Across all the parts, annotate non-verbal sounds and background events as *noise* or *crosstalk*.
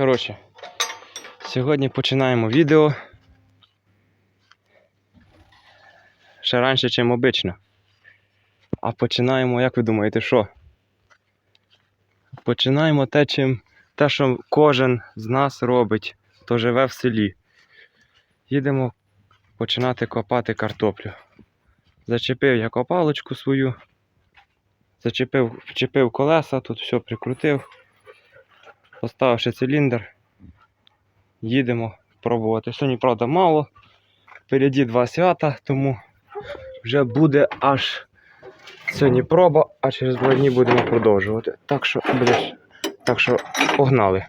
Коротше, сьогодні починаємо відео. Ще раніше, ніж обично. А починаємо, як ви думаєте, що? Починаємо те, чим, те, що кожен з нас робить, хто живе в селі. Їдемо починати копати картоплю. Зачепив я копалочку свою, зачепив, вчепив колеса, тут все прикрутив, поставивши циліндр. Їдемо пробувати. Сьогодні, правда, мало. Впереді два свята, тому вже буде аж сьогодні проба, а через два дні будемо продовжувати. Так що, блядь, так що погнали.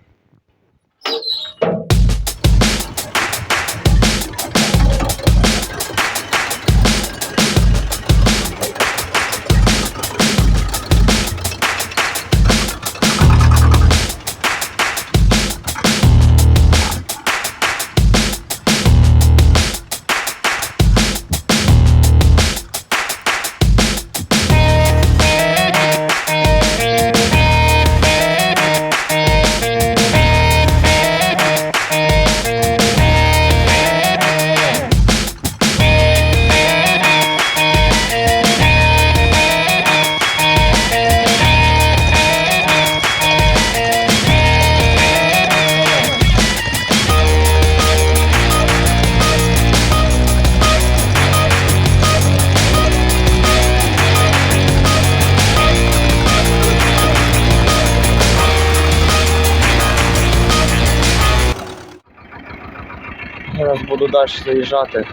Буду далі заїжджати,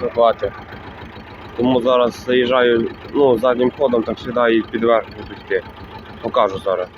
копати. Тому зараз заїжджаю ну, заднім ходом, так сюди і підверх буду. Покажу зараз.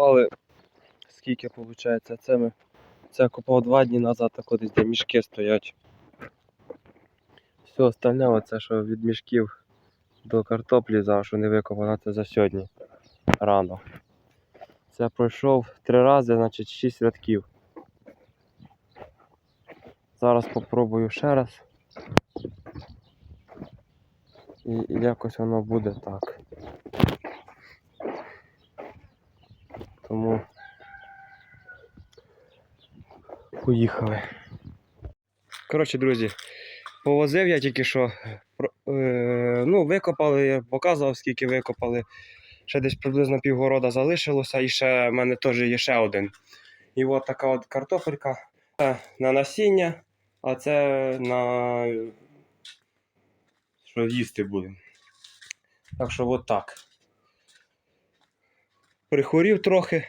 Копали, скільки виходить, це ми. Це копав два дні назад, так десь де мішки стоять. Все остальне, оце що від мішків до картоплі за не викопано, це за сьогодні рано. Це пройшов три рази, значить 6 рядків. Зараз попробую ще раз. І якось воно буде так. Тому поїхали. Коротше, друзі, повозив я тільки що. Е, ну, викопали, я показував, скільки викопали. Ще десь приблизно півгорода залишилося, і ще в мене теж є ще один. І от така от картопелька. Це на насіння, а це на що їсти будемо. Так що от так. Прихворів трохи.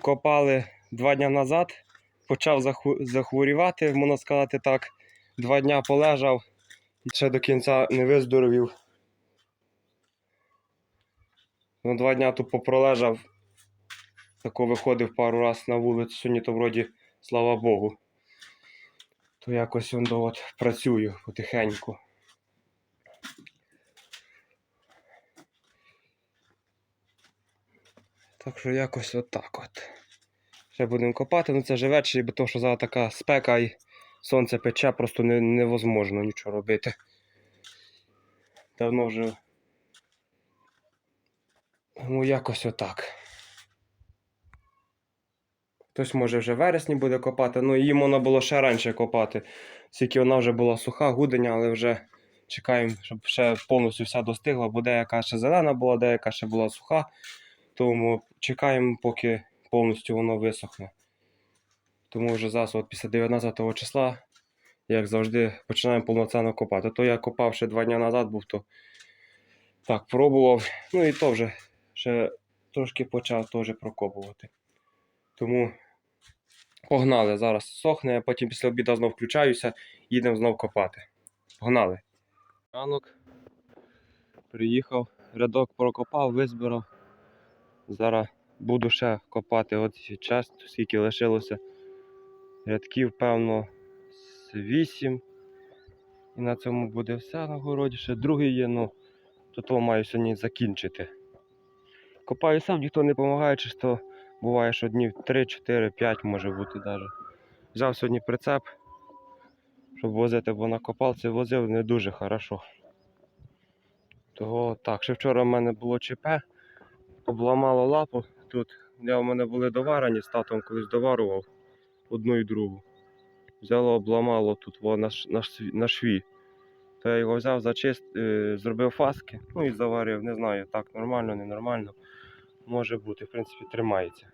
Копали два дні назад почав захворівати, можна сказати так. Два дня полежав і ще до кінця не виздоровів. Ну, два дня тут попролежав. Тако виходив пару раз на вулицю, сьогодні то вроді, слава Богу. То якось он до от працюю потихеньку. Так що якось отак от. Ще будемо копати, ну це вже ввечері, бо то, що зараз така спека і сонце пече, просто не, невозможно нічого робити. Давно вже. Ну, якось отак. Хтось може вже вересні буде копати, ну її можна було ще раніше копати. Тільки вона вже була суха, гуденя, але вже чекаємо, щоб ще повністю вся достигла, бо деяка ще зелена була, деяка ще була суха. Тому чекаємо, поки повністю воно висохне. Тому вже зараз, от після 19 числа, як завжди, починаємо повноцінно копати. То я копав ще два дні назад був, то так, пробував. Ну і то вже ще трошки почав теж прокопувати. Тому погнали. Зараз сохне, а потім після обіду знов включаюся, їдемо знов копати. Погнали. Ранок. Приїхав, рядок прокопав, визбирав. Зараз буду ще копати от час, скільки лишилося. Рядків, певно, з 8. І на цьому буде все на городі. Ще другий є, ну то того маю сьогодні закінчити. Копаю сам, ніхто не допомагає, чисто буває, що днів 3, 4, 5 може бути навіть. Взяв сьогодні прицеп, щоб возити, бо на копалці возив не дуже хорошо. Того так, ще вчора в мене було ЧП, обламало лапу тут. Я, у мене були доварені, з татом колись доварував одну і другу. Взяло, обламало тут на, на, шві-. То я його взяв, зачист, е, зробив фаски, ну і заварив, не знаю, так нормально, ненормально. Може бути, в принципі, тримається.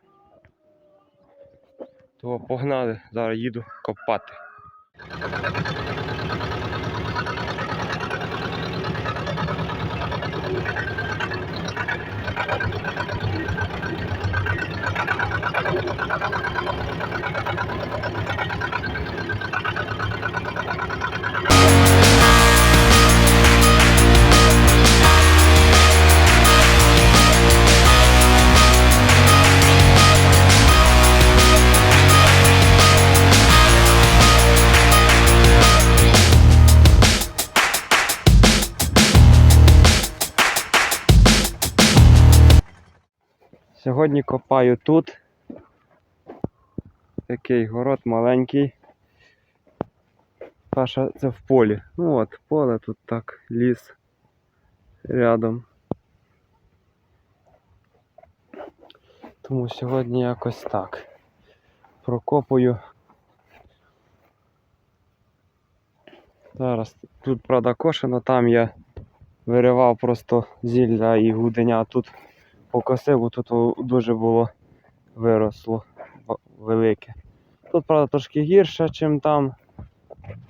То погнали, зараз їду копати. Thank you. Сьогодні копаю тут. Такий город маленький. Паша це в полі. Ну от, поле тут так, ліс рядом. Тому сьогодні якось так. Прокопую. Зараз тут, правда, кошено, там я виривав просто зілля і гуденя, тут покосив, бо тут дуже було виросло велике. Тут, правда, трошки гірше, ніж там.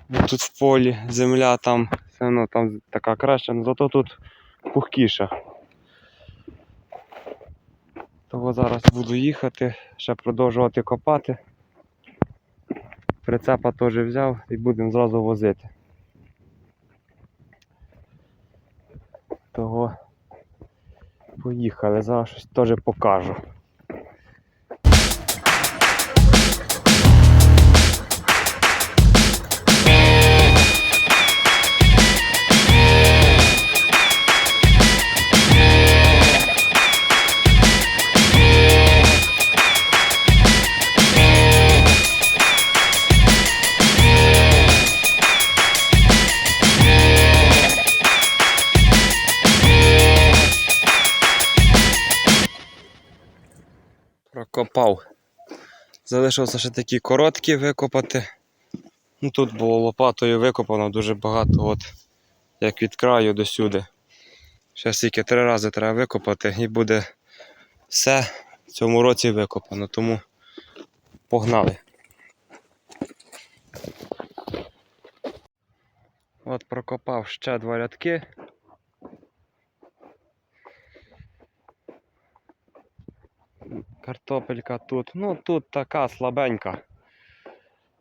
Ну, Тут в полі земля там все одно там така краща, але зато тут пухкіша. Того зараз буду їхати, ще продовжувати копати. Прицепа теж взяв і будемо зразу возити. Того Поїхали, зараз щось теж покажу. Прокопав. Залишилося ще такі короткі викопати. Ну, тут було лопатою викопано дуже багато, от як від краю до сюди. Ще тільки три рази треба викопати і буде все в цьому році викопано, тому погнали. От прокопав ще два рядки. Картопелька тут. Ну тут така слабенька.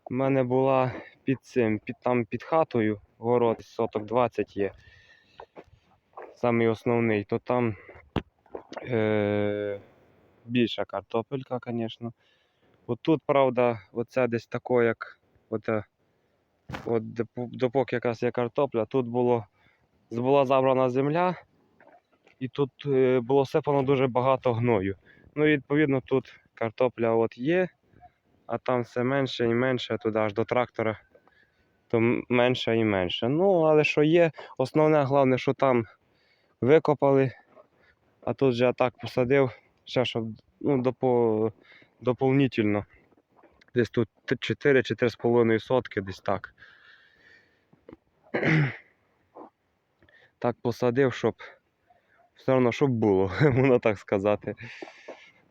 У мене була під цим, під, там під хатою, город соток 20 є. Самий основний, то там е- більша картопелька, звісно. От тут, правда, оце десь тако, як от допо- допоки якраз є картопля, тут було, була забрана земля, і тут е, було сипано дуже багато гною. Ну, відповідно, тут картопля от є, а там все менше і менше, туди аж до трактора, то менше і менше. Ну, але що є, основне, головне, що там викопали, а тут же я так посадив, ще щоб ну, допо, доповнительно. Десь тут 4-4,5 сотки, десь так. Так посадив, щоб все одно, щоб було, *laughs* можна так сказати.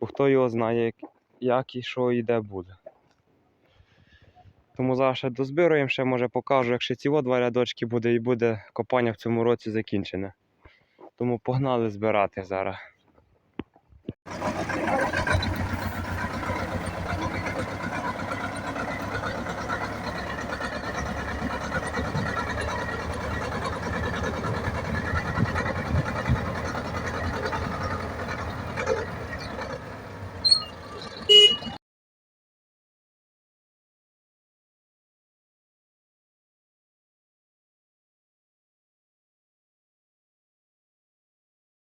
Бо хто його знає, як- і що і де буде. Тому зараз ще дозбируємо, ще може покажу, якщо ці два рядочки буде і буде копання в цьому році закінчене. Тому погнали збирати зараз.